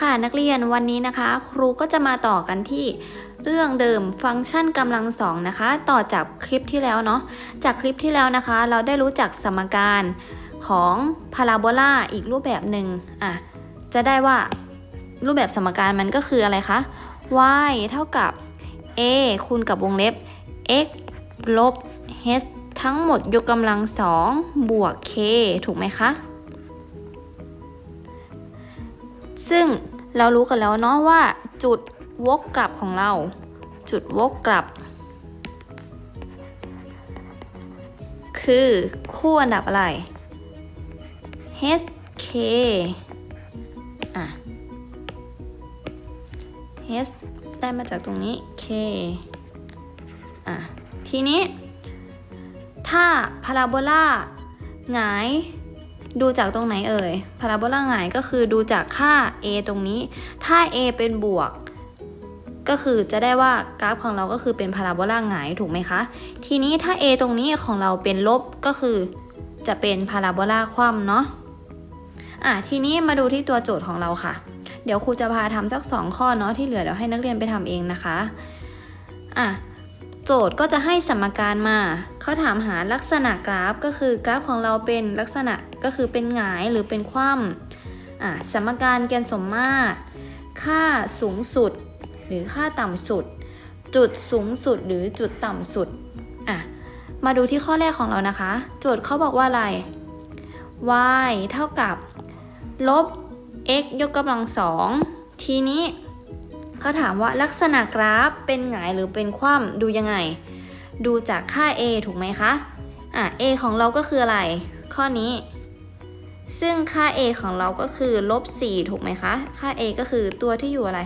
ค่ะนักเรียนวันนี้นะคะ ครูก็จะมาต่อกันที่เรื่องเดิมฟังก์ชันกำลังสองนะคะ ต่อจากคลิปที่แล้วเนาะจากคลิปที่แล้วนะคะ เราได้รู้จักสมการของพาราโบลาอีกรูปแบบหนึ่งอะจะได้ว่ารูปแบบสมการมันก็คืออะไรคะ y เท่ากับ a คูณกับวงเล็บ x ลบ h ทั้งหมดยกกำลังสองบวก k ถูกไหมคะ ซึ่ง เรารู้กันแล้วเนาะว่า จุดวกกลับของเรา จุดวกกลับ คือคู่อันดับอะไร h k อะ h ได้มาจากตรงนี้ k อะ ทีนี้ ถ้าพาราโบลาหงาย ดูจากตรงไหนเอ่ยพาราโบลาหงายก็คือดูจากค่า a ตรงนี้ ถ้า a เป็นบวก ก็คือจะได้ว่ากราฟของเราก็คือเป็นพาราโบลาหงายถูกไหมคะ ทีนี้ถ้า a ตรงนี้ของเราเป็นลบก็คือ จะเป็นพาราโบลาคว่ำเนาะอะทีนี้มาดูที่ตัวโจทย์ของเราค่ะ เดี๋ยวครูจะพาทำสัก 2 ข้อเนาะที่เหลือเดี๋ยวให้นักเรียนไปทำเองนะคะอะ โจทย์ก็จะให้สมการมา เขาถามหาลักษณะกราฟก็คือกราฟของเราเป็นลักษณะก็คือเป็นหงายหรือเป็นคว่ำสมการแกนสมมาตร ค่าสูงสุด หรือค่าต่ำสุด จุดสูงสุดหรือจุดต่ำสุด มาดูที่ข้อแรกของเรานะคะ โจทย์เขาบอกว่าอะไร y เท่ากับ ลบ x ยกกำลังสอง ทีนี้ เขาถามว่าลักษณะกราฟเป็นหงายหรือเป็นคว่ำดูยังไง ดูจากค่า a ถูกไหมคะ อะ a ของเราก็คืออะไร ข้อนี้ ซึ่งค่า a ของเราก็คือลบ4ถูกไหมคะ ค่า a ก็คือตัวที่อยู่อะไร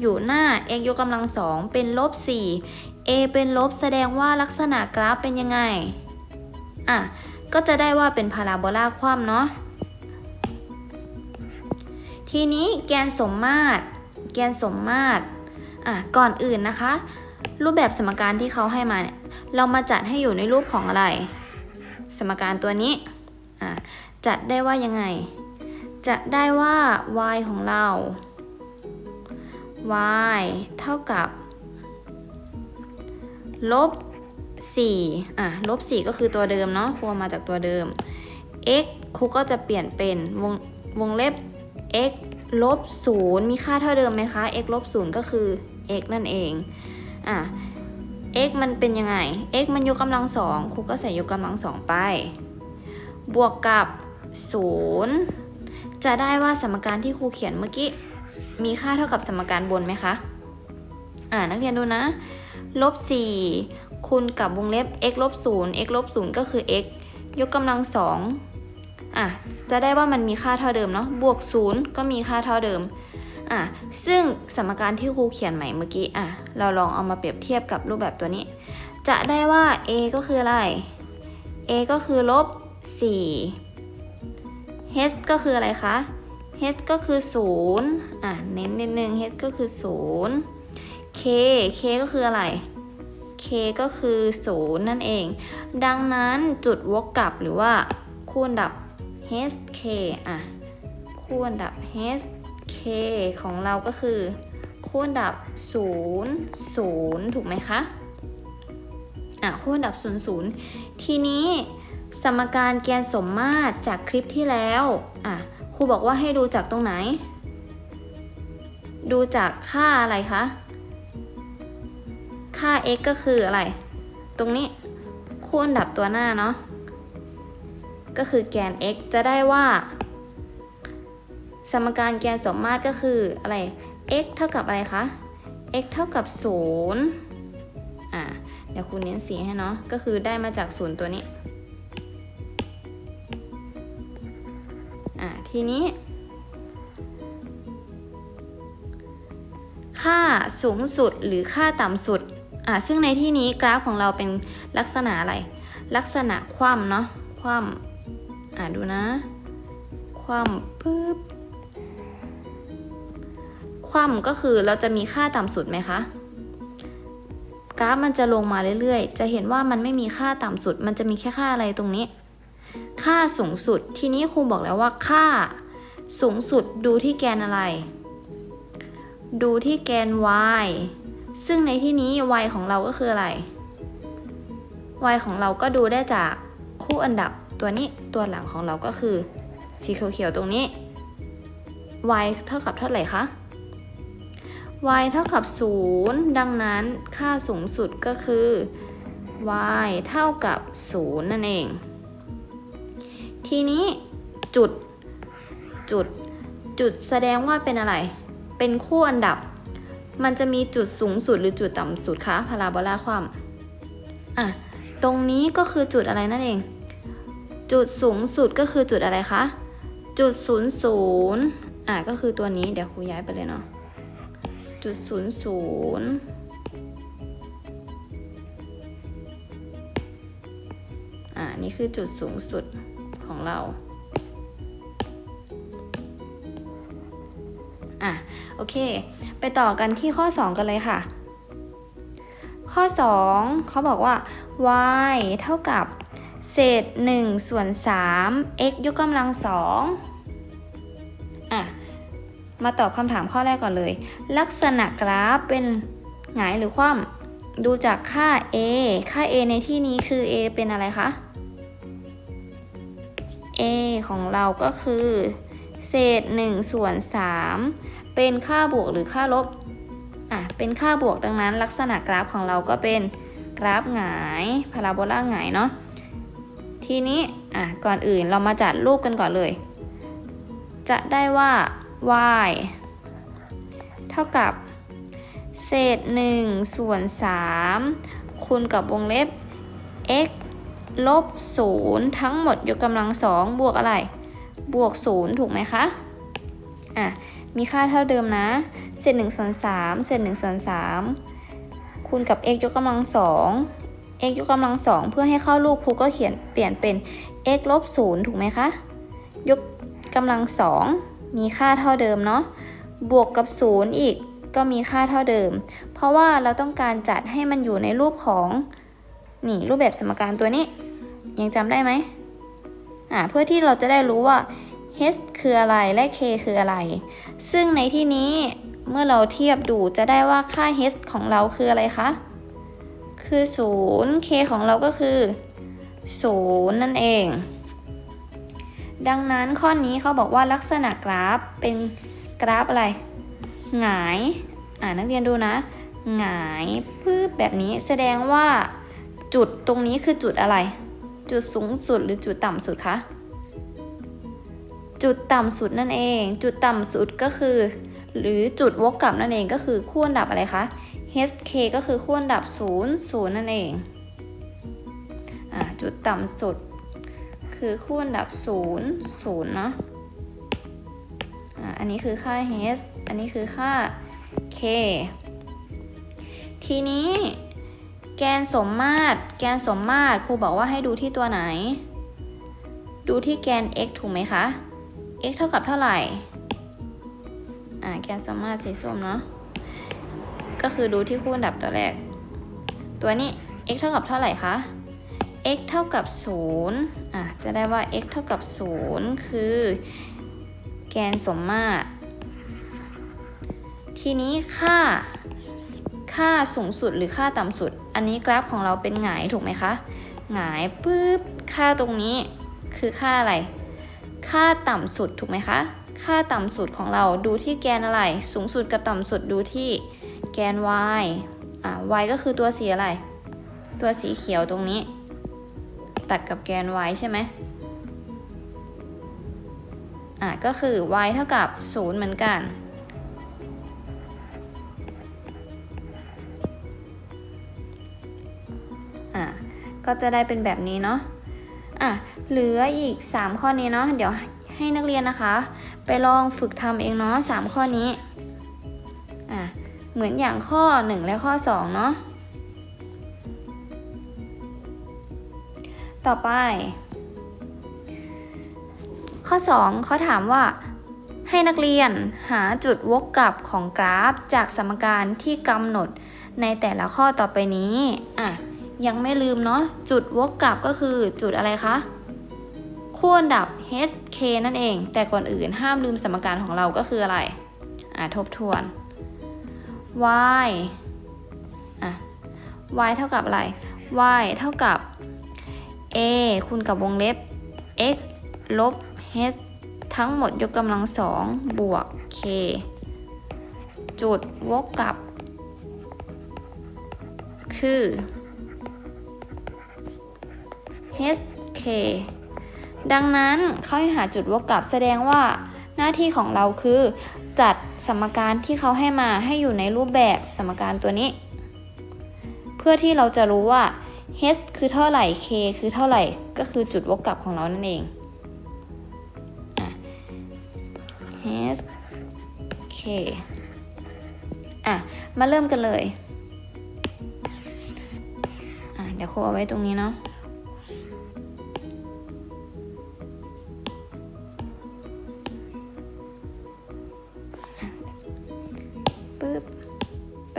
อยู่หน้า x ยกกำลังสองเป็นลบ4 a เป็นลบแสดงว่าลักษณะกราฟเป็นยังไง อะ ก็จะได้ว่าเป็นพาราโบลาคว่ำเนาะทีนี้แกนสมมาตร แกนสมมาตรอะก่อนอื่นนะคะ รูปแบบสมการที่เขาให้มาเนี่ยเรามาจัดให้อยู่ในรูปของอะไร สมการตัวนี้อะจัดได้ว่ายังไงจะได้ว่า y ของเรา y เท่ากับลบ4อะลบ4ก็คือตัวเดิมเนาะครูมาจากตัวเดิม x ครูก็จะเปลี่ยนเป็นวงวงเล็บ x ลบ0มีค่าเท่าเดิมไหมคะ x ลบ0ก็คือ x นั่นเองอะ x มันเป็นยังไง x มันยกกำลังสองครูก็ใส่ยกกำลังสองไป บวกกับ0จะได้ว่าสมการที่ครูเขียนเมื่อกี้มีค่าเท่ากับสมการบนไหมคะ อ่านักเรียนดูนะลบ4คูณกับวงเล็บ x ลบ0 x ลบ0ก็คือ x ยกกำลังสอง อะจะได้ว่ามันมีค่าเท่าเดิมเนาะบวก 0 ก็มีค่าเท่าเดิมอะซึ่งสมการที่ครูเขียนใหม่เมื่อกี้อะเราลองเอามาเปรียบเทียบกับรูปแบบตัวนี้ จะได้ว่า a ก็คืออะไร a ก็คือลบ 4 h ก็คืออะไรคะ h ก็คือ 0 อะเน้นนิดนึง h ก็คือ 0 k k ก็คืออะไร k ก็คือ 0 นั่นเอง ดังนั้นจุดวกกลับหรือว่าคูณดับ h k อะ คูณดับ h k ของเราก็คือ คูณดับ 0 0 ถูกไหมคะ อะ คูณดับ 0 0 ทีนี้สมการแกนสมมาตรจากคลิปที่แล้ว อะ ครูบอกว่าให้ดูจากตรงไหน ดูจากค่าอะไรคะ ค่า x ก็คืออะไร ตรงนี้ คูณดับตัวหน้าเนาะ ก็คือแกน x จะได้ว่า สมการแกนสมมาตรก็คืออะไร x เท่ากับอะไรคะ x เท่ากับ 0 อ่าเดี๋ยวครูเน้นสีให้เนาะ ก็คือได้มาจาก 0 ตัวนี้ อ่าทีนี้ ค่าสูงสุดหรือค่าต่ำสุด อ่าซึ่งในที่นี้กราฟของเราเป็นลักษณะอะไร ลักษณะคว่ำเนาะคว่ำ อ่าดูนะ คว่ำปึ๊บ คว่ำก็คือเราจะมีค่าต่ำสุดไหมคะ กราฟมันจะลงมาเรื่อยๆ จะเห็นว่ามันไม่มีค่าต่ำสุด มันจะมีแค่ค่าอะไรตรงนี้ ค่าสูงสุด ทีนี้ครูบอกแล้วว่าค่าสูงสุดดูที่แกนอะไร ดูที่แกน y ซึ่งในที่นี้ y ของเราก็คืออะไร y ของเราก็ดูได้จากคู่อันดับ ตัวนี้ตัวหลังของเราก็คือสีเขียวๆตรงนี้ y เท่ากับเท่าไหร่คะ y เท่ากับ 0 ดังนั้นค่าสูงสุดก็คือ y เท่ากับ 0 นั่นเอง ทีนี้จุดจุดจุดแสดงว่าเป็นอะไร เป็นคู่อันดับ มันจะมีจุดสูงสุดหรือจุดต่ำสุดคะพาราโบลาความอะ ตรงนี้ก็คือจุดอะไรนั่นเอง จุดสูงสุดก็คือจุดอะไรคะ จุดศูนย์ศูนย์อะก็คือตัวนี้เดี๋ยวครูย้ายไปเลยเนาะ จุดศูนย์ศูนย์อ่านี่คือจุดสูงสุดของเรา อะโอเค ไปต่อกันที่ข้อ 2 กันเลยค่ะ ข้อ 2เขาบอกว่า y เท่ากับ เศษ 1 ส่วน 3 x ยกกำลัง2อะ มาตอบคำถามข้อแรกก่อนเลย ลักษณะกราฟเป็นหงายหรือคว่ำดูจากค่า a ค่า a ในที่นี้คือ a เป็นอะไรคะ a ของเราก็คือ เศษ 1 ส่วน 3 เป็นค่าบวกหรือค่าลบ อะ เป็นค่าบวกดังนั้น ลักษณะกราฟของเราก็เป็นกราฟหงายพาราโบลาหงายเนาะ ทีนี้อะก่อนอื่นเรามาจัดรูปกันก่อนเลย จะได้ว่า y เท่ากับ เศษ1ส่วน3คูณกับวงเล็บ x ลบ 0 ทั้งหมดยกกำลังสองบวกอะไร บวก 0 ถูกไหมคะ อะ มีค่าเท่าเดิมนะ เศษ1ส่วน3เศษ1ส่วน3คูณกับ x ยกกำลังสอง x ยกกำลังสองเพื่อให้เข้ารูปครูก็เขียนเปลี่ยนเป็น x ลบ0ถูกไหมคะ ยกกำลังสองมีค่าเท่าเดิมเนาะ บวกกับ0อีกก็มีค่าเท่าเดิม เพราะว่าเราต้องการจัดให้มันอยู่ในรูปของนี่รูปแบบสมการตัวนี้ ยังจำได้ไหมอ่าเพื่อที่เราจะได้รู้ว่า h คืออะไรและ k คืออะไร ซึ่งในที่นี้เมื่อเราเทียบดูจะได้ว่าค่า h ของเราคืออะไรคะ คือ 0 k ของเราก็คือ 0 นั่นเอง ดังนั้นข้อนี้เขาบอกว่าลักษณะกราฟเป็นกราฟอะไร หงาย อ่านักเรียนดูนะ หงายพืบแบบนี้แสดงว่าจุดตรงนี้คือจุดอะไร จุดสูงสุดหรือจุดต่ำสุดคะ จุดต่ำสุดนั่นเอง จุดต่ำสุดก็คือ หรือจุดวกกลับนั่นเองก็คือคู่อันดับอะไรคะ HK ก็คือคู่อันดับ 0 0 นั่นเองอ่าจุดต่ำสุด คือคู่อันดับ 0 0 เนาะอ่าอันนี้คือค่า H อันนี้คือค่า K ทีนี้แกนสมมาตร แกนสมมาตรครูบอกว่าให้ดูที่ตัวไหน ดูที่แกน x ถูกไหมคะ x เท่ากับเท่าไหร่ อ่า แกนสมมาตรสีส้มเนาะ ก็คือดูที่คู่อันดับตัวแรก ตัวนี้ x เท่ากับเท่าไหร่คะ x เท่ากับ0อะจะได้ว่า x เท่ากับ 0 คือ แกนสมมาตร ทีนี้ค่า ค่าสูงสุดหรือค่าต่ำสุด อันนี้กราฟของเราเป็นหงายถูกไหมคะ หงายปุ๊บ ค่าตรงนี้คือค่าอะไร ค่าต่ำสุดถูกไหมคะ ค่าต่ำสุดของเราดูที่แกนอะไร สูงสุดกับต่ำสุดดูที่ แกน y อ่า y ก็คือตัวสีอะไร ตัวสีเขียวตรงนี้ ตัดกับแกน y ใช่ไหมอ่าก็คือ y เท่ากับ 0 เหมือนกัน อะก็จะได้เป็นแบบนี้เนาะอะเหลืออีก 3 ข้อนี้เนาะเดี๋ยวให้นักเรียนนะคะ ไปลองฝึกทำเองเนาะ3ข้อนี้ มือนอย่างข้อ 1 และข้อ 2 เนาะ ต่อไป ข้อ 2เขาถามว่าให้นักเรียนหาจุดวกกลับของกราฟจากสมการที่กำหนดในแต่ละข้อต่อไปนี้ อะ ยังไม่ลืมเนาะ จุดวกกลับก็คือจุดอะไรคะ คู่อันดับ HK นั่นเอง แต่ก่อนอื่นห้ามลืมสมการของเราก็คืออะไร อะ ทบทวน y อะ y เท่ากับอะไร y เท่ากับ a คูณกับวงเล็บ x ลบ h ทั้งหมดยกกำลังสองบวก k จุดวกกลับ คือ hk ดังนั้นเขาให้หาจุดวกกลับแสดงว่าหน้าที่ของเราคือ จัดสมการที่เขาให้มาให้อยู่ในรูปแบบสมการตัวนี้ เพื่อที่เราจะรู้ว่า h คือเท่าไหร่ k คือเท่าไหร่ ก็คือจุดวกกลับของเรานั่นเองอ h k อะ มาเริ่มกันเลย อะ เดี๋ยวครูเอาไว้ตรงนี้เนาะ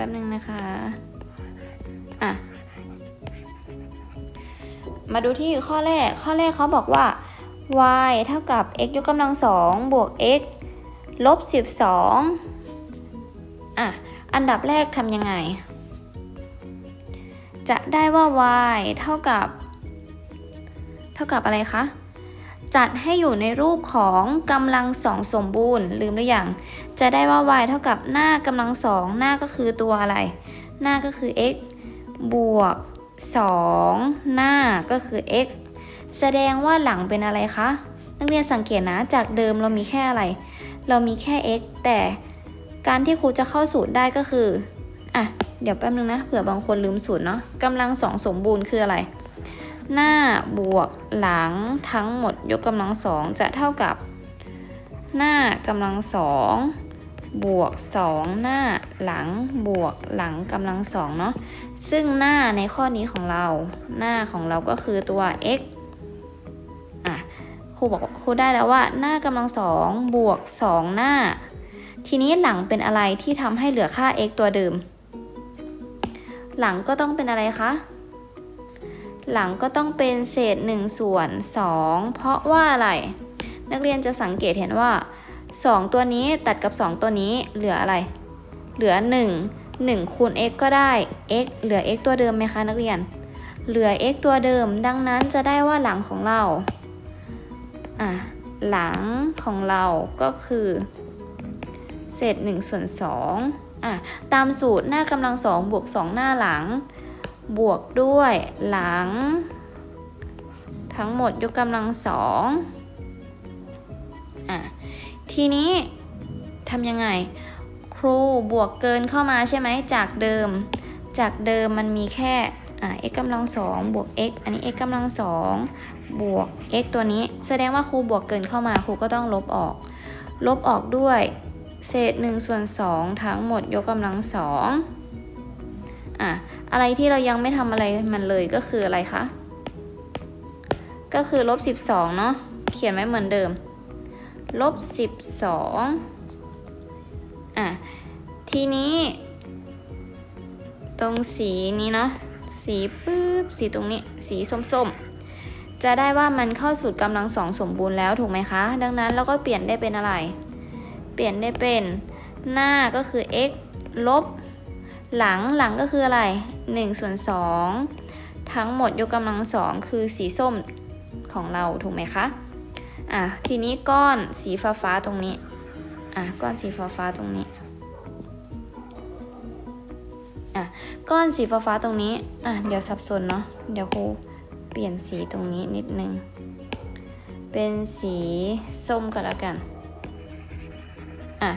ป๊บหนึ่งนะคะอะมาดูที่ข้อแรก ข้อแรกเขาบอกว่า y เท่ากับ x ยกกำลังสองบวก x ลบสิบสองอะ อันดับแรกทำยังไง จะได้ว่า y เท่ากับ เท่ากับอะไรคะ จัดให้อยู่ในรูปของกำลังสองสมบูรณ์ ลืมหรือยังจะได้ว่า y เท่ากับหน้ากำลังสองหน้าก็คือตัวอะไร หน้าก็คือ x บวก 2 หน้าก็คือ x แสดงว่าหลังเป็นอะไรคะนักเรียนสังเกตนะจากเดิมเรามีแค่อะไร เรามีแค่ x แต่การที่ครูจะเข้าสูตรได้ก็คืออะเดี๋ยวแป๊บนึงนะเผื่อบางคนลืมสูตรเนาะกำลังสองสมบูรณ์คืออะไร หน้าบวกหลังทั้งหมดยกกำลังสองจะเท่ากับ หน้ากำลังสองบวก 2 หน้าหลังบวกหลังกำลังสองเนาะซึ่งหน้าในข้อนี้ของเราหน้าของเราก็คือตัว x อะครูบอกครูได้แล้วว่า หน้ากำลังสองบวก 2 หน้า ทีนี้หลังเป็นอะไรที่ทำให้เหลือค่า x ตัวเดิม หลังก็ต้องเป็นอะไรคะ หลังก็ต้องเป็นเศษ1ส่วน 2 เพราะว่าอะไร นักเรียนจะสังเกตเห็นว่า 2 ตัวนี้ตัดกับ 2 ตัวนี้เหลืออะไร เหลือ 1 1คูณ x ก็ได้ x เหลือ x ตัวเดิมไหมคะนักเรียน เหลือ x ตัวเดิม ดังนั้นจะได้ว่าหลังของเราอะหลังของเราก็คือ เศษ1ส่วน2อะตามสูตรหน้ากำลังสองบวก2หน้าหลัง บวกด้วยหลัง ทั้งหมดยกกำลังสองอะทีนี้ทำยังไง ครูบวกเกินเข้ามาใช่ไหมจากเดิม จากเดิมมันมีแค่อ่า x กำลังสองบวก x อันนี้ x กำลังสองบวก x ตัวนี้ แสดงว่าครูบวกเกินเข้ามาครูก็ต้องลบออก ลบออกด้วย เศษ1ส่วน2ทั้งหมดยกกำลังสอง อะอะไรที่เรายังไม่ทำอะไรมันเลยก็คืออะไรคะ ก็คือลบ12 เนาะเขียนไว้เหมือนเดิม ลบสิบสองอะ ทีนี้ ตรงสีนี้เนาะ สีปื๊บ สีตรงนี้ สีส้มๆ จะได้ว่ามันเข้าสู่กำลังสองสมบูรณ์แล้วถูกไหมคะ ดังนั้นเราก็เปลี่ยนได้เป็นอะไร เปลี่ยนได้เป็นหน้าก็คือ x ลบ หลังหลังก็คืออะไร1ส่วน2ทั้งหมดยกกำลังสองคือสีส้มของเราถูกไหมคะอะทีนี้ก้อนสีฟ้าฟ้าๆตรงนี้อะก้อนสีฟ้าฟ้าๆตรงนี้อะก้อนสีฟ้าฟ้าๆตรงนี้อะเดี๋ยวสับสนเนาะเดี๋ยวครูเปลี่ยนสีตรงนี้นิดนึงเป็นสีส้มก็แล้วกัน อะ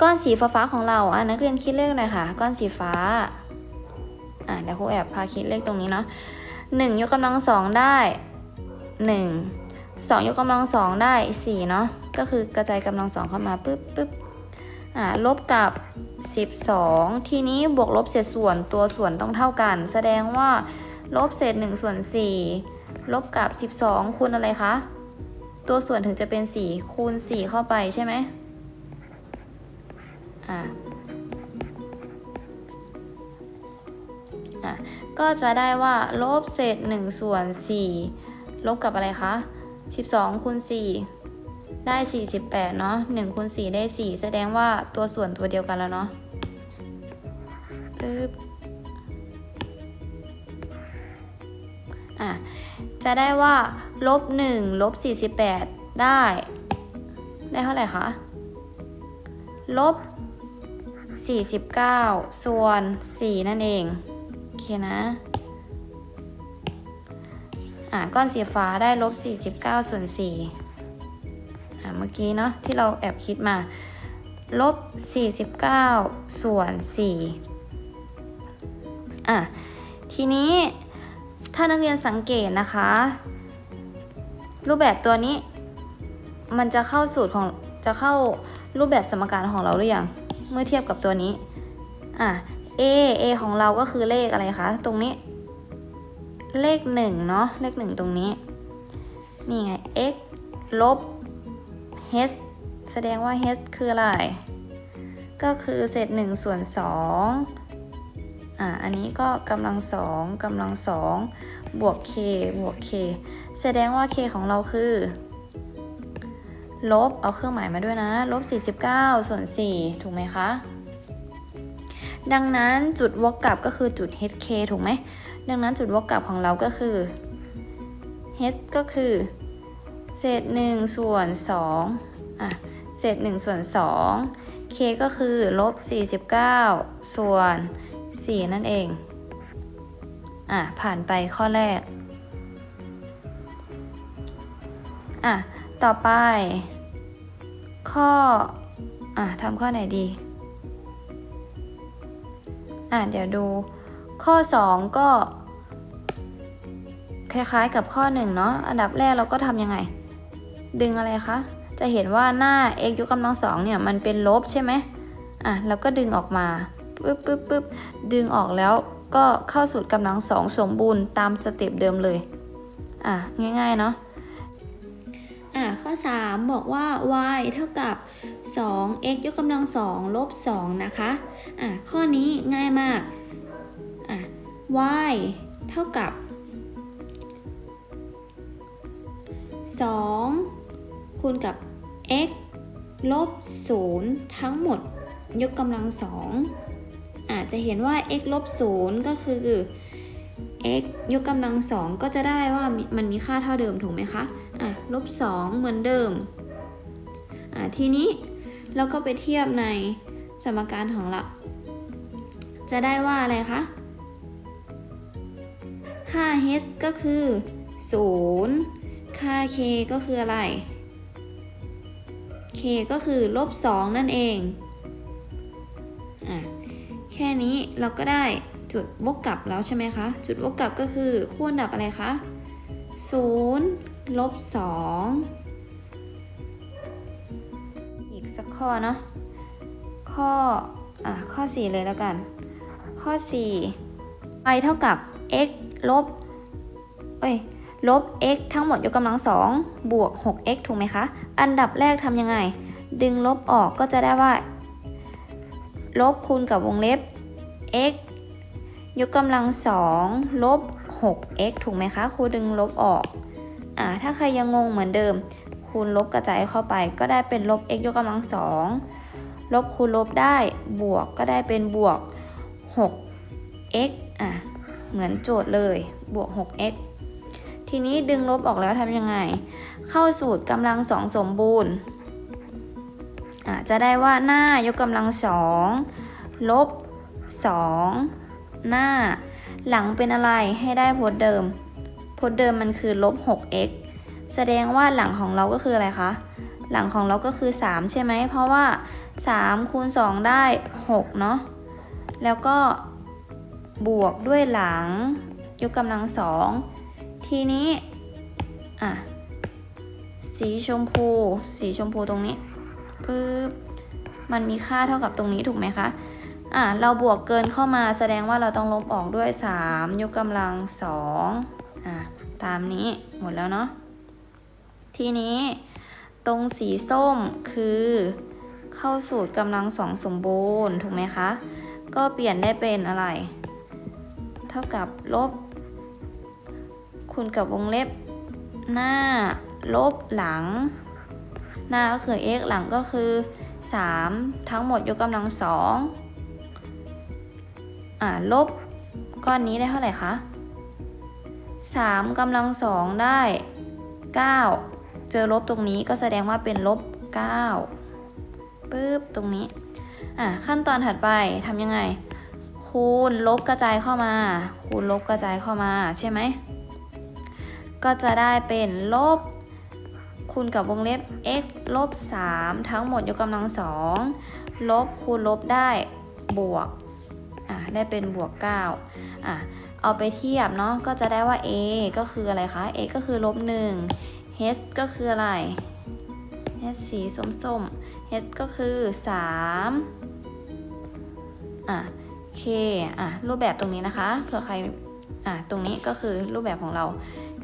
ก้อนสีฟ้าฟ้าของเราอะนักเรียนคิดเลขหน่อยค่ะ ก้อนสีฟ้าอะเดี๋ยวครูแอบพาคิดเลขตรงนี้เนาะหนึ่งยกกำลังสองได้หนึ่งสองยกกำลังสองได้สี่เนาะก็คือกระจายกำลังสองเข้ามาปึ๊บปึ๊บอ่าลบกับสิบสองทีนี้บวกลบเศษส่วนตัวส่วนต้องเท่ากัน แสดงว่าลบเศษหนึ่งส่วนสี่ลบกับสิบสองคูณอะไรคะ ตัวส่วนถึงจะเป็นสี่คูณสี่เข้าไปใช่ไหม อ่าอะก็จะได้ว่าลบเศษหนึ่งส่วนสี่ลบกับอะไรคะ12คูณ4ได้ 48 เนาะ1คูณ4ได้ 4 แสดงว่าตัวส่วนตัวเดียวกันแล้วเนาะปึ๊บอะจะได้ว่าลบหนึ่งลบสี่สิบแปดได้ ได้เท่าไหร่คะลบ สี่สิบเก้าส่วนสี่นั่นเอง โอเคนะ อะก้อนสีฟ้าได้ลบสี่สิบเก้าส่วนสี่อะเมื่อกี้เนาะที่เราแอบคิดมา ลบสี่สิบเก้าส่วนสี่อะ ทีนี้ถ้านักเรียนสังเกตนะคะ รูปแบบตัวนี้ มันจะเข้าสูตรของจะเข้ารูปแบบสมการของเราหรือยัง เมื่อเทียบกับตัวนี้ อะ a a ของเราก็คือเลขอะไรคะ ตรงนี้ เลขหนึ่งเนาะ เลขหนึ่งตรงนี้ นี่ไง x ลบ h แสดงว่า h คืออะไร ก็คือเศษหนึ่งส่วนสองอะ อันนี้ก็กำลังสองกำลังสองบวก k บวก k แสดงว่า k ของเราคือ ลบเอาเครื่องหมายมาด้วยนะ ลบ 49 ส่วน 4 ถูกไหมคะ ดังนั้นจุดวกกลับก็คือจุด hk ถูกไหม ดังนั้นจุดวกกลับของเราก็คือ h ก็คือ เศษ 1 ส่วน 2 อะ เศษ 1 ส่วน 2 k ก็คือลบ 49 ส่วน 4 นั่นเอง อะ ผ่านไปข้อแรก อะ ต่อไป ข้อ อะทำข้อไหนดี อะเดี๋ยวดู ข้อ 2 ก็ คล้ายๆกับข้อ 1 เนาะอันดับแรกเราก็ทำยังไง ดึงอะไรคะ จะเห็นว่าหน้า x ยกกำลังสองเนี่ย มันเป็นลบใช่ไหมอะแล้วก็ดึงออกมาปึ๊บปึ๊บปึ๊บดึงออกแล้วก็เข้าสูตรกำลังสองสมบูรณ์ตามสเต็ปเดิมเลย อะ ง่ายๆ เนาะ อะข้อ 3 บอกว่า y เท่ากับ 2x ยกกำลัง2ลบ2นะคะอะข้อนี้ง่ายมากอะ y เท่ากับ 2 คูณกับ x ลบ 0 ทั้งหมดยกกำลัง2อาจจะเห็นว่า x ลบ 0 ก็คือ x ยกกำลัง2ก็จะได้ว่ามันมีค่าเท่าเดิมถูกไหมคะ อะลบ2เหมือนเดิมอะทีนี้เราก็ไปเทียบในสมการของเรา จะได้ว่าอะไรคะ ค่า h ก็คือ 0 ค่า k ก็คืออะไร k ก็คือลบ 2 นั่นเองอะแค่นี้เราก็ได้จุดวกกลับแล้วใช่ไหมคะ จุดวกกลับก็คือคู่อันดับอะไรคะ 0 ลบ2อีกสักข้อเนาะข้ออะข้อ 4 เลยแล้วกัน ข้อ4 y เท่ากับ x ลบเอ้ยลบ x ทั้งหมดยกกำลังสองบวก 6x ถูกไหมคะ อันดับแรกทำยังไง ดึงลบออกก็จะได้ว่า ลบคูณกับวงเล็บ x ยกกำลังสองลบ 6x ถูกไหมคะ ครูดึงลบออก อ่าถ้าใครยังงงเหมือนเดิม คูณลบกระจายเข้าไป ก็ได้เป็นลบ x ยกกำลังสองลบคูณลบได้บวกก็ได้เป็นบวก 6x อะเหมือนโจทย์เลยบวก 6x ทีนี้ดึงลบออกแล้วทำยังไง เข้าสูตรกำลังสองสมบูรณ์อะจะได้ว่าหน้ายกกำลังสองลบสองหน้า หลังเป็นอะไรให้ได้พจน์เดิม จน์เดิมมันคือลบ 6x แสดงว่าหลังของเราก็คืออะไรคะ หลังของเราก็คือ 3 ใช่ไหม เพราะว่า 3 คูณ 2 ได้ 6 เนาะ แล้วก็บวกด้วยหลัง ยกกำลังสอง ทีนี้ อะ สีชมพู สีชมพูตรงนี้ปึ๊บมันมีค่าเท่ากับตรงนี้ถูกไหมคะ อะ เราบวกเกินเข้ามาแสดงว่าเราต้องลบออกด้วย 3 ยกกำลังสอง อะตามนี้หมดแล้วเนาะทีนี้ตรงสีส้มคือเข้าสูตรกำลังสองสมบูรณ์ถูกไหมคะ ก็เปลี่ยนได้เป็นอะไร เท่ากับลบ คูณกับวงเล็บ หน้า ลบหลัง หน้าก็คือ x หลังก็คือ 3 ทั้งหมดยกกำลังสองออ่าลบก้อนนี้ได้เท่าไหร่คะ สามกำลังสองได้เก้าเจอลบตรงนี้ก็แสดงว่าเป็นลบเก้าปึ๊บตรงนี้อะขั้นตอนถัดไปทำยังไง คูณลบกระจายเข้ามา คูณลบกระจายเข้ามาใช่ไหมก็จะได้เป็นลบคูณกับวงเล็บ x ลบ 3 ทั้งหมดยกกำลังสองลบคูณลบได้บวกอะได้เป็นบวก 9อะ เอาไปเทียบเนาะก็จะได้ว่า a ก็คืออะไรคะ a ก็คือลบ1 h ก็คืออะไร h สีส้มๆ h ก็คือ3อะ k อะรูปแบบตรงนี้นะคะเผื่อใครอะตรงนี้ก็คือรูปแบบของเรา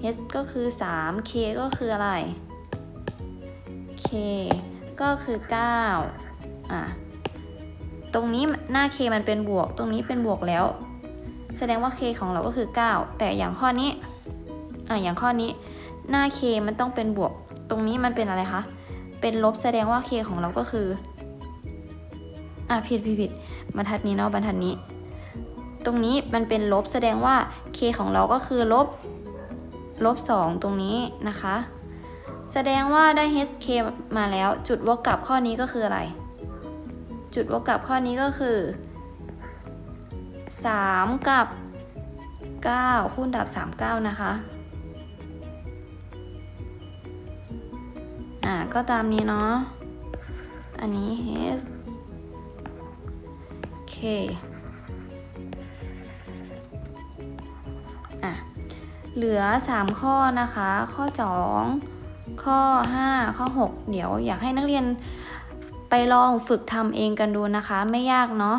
h ก็คือ3 k ก็คืออะไร k ก็คือ9อะตรงนี้หน้า k มันเป็นบวก ตรงนี้เป็นบวกแล้ว แสดงว่า k ของเราก็คือ 9 แต่อย่างข้อนี้อะอย่างข้อนี้หน้า k มันต้องเป็นบวก ตรงนี้มันเป็นอะไรคะ เป็นลบแสดงว่า k ของเราก็คืออะผิดผิดผิดบรรทัดนี้เนาะบรรทัดนี้ ตรงนี้มันเป็นลบแสดงว่า k ของเราก็คือลบลบ 2 ตรงนี้นะคะ แสดงว่าได้ hk มาแล้วจุดวกกลับข้อนี้ก็คืออะไร จุดวกกลับข้อนี้ก็คือ 3 กับ 9 คูณดับ 39 นะคะ อ่า ก็ตามนี้เนาะ อันนี้ h k อะ เหลือ 3 ข้อนะคะ ข้อ 2 ข้อ 5 ข้อ 6 เดี๋ยวอยากให้นักเรียนไปลองฝึกทำเองกันดูนะคะ ไม่ยากเนาะ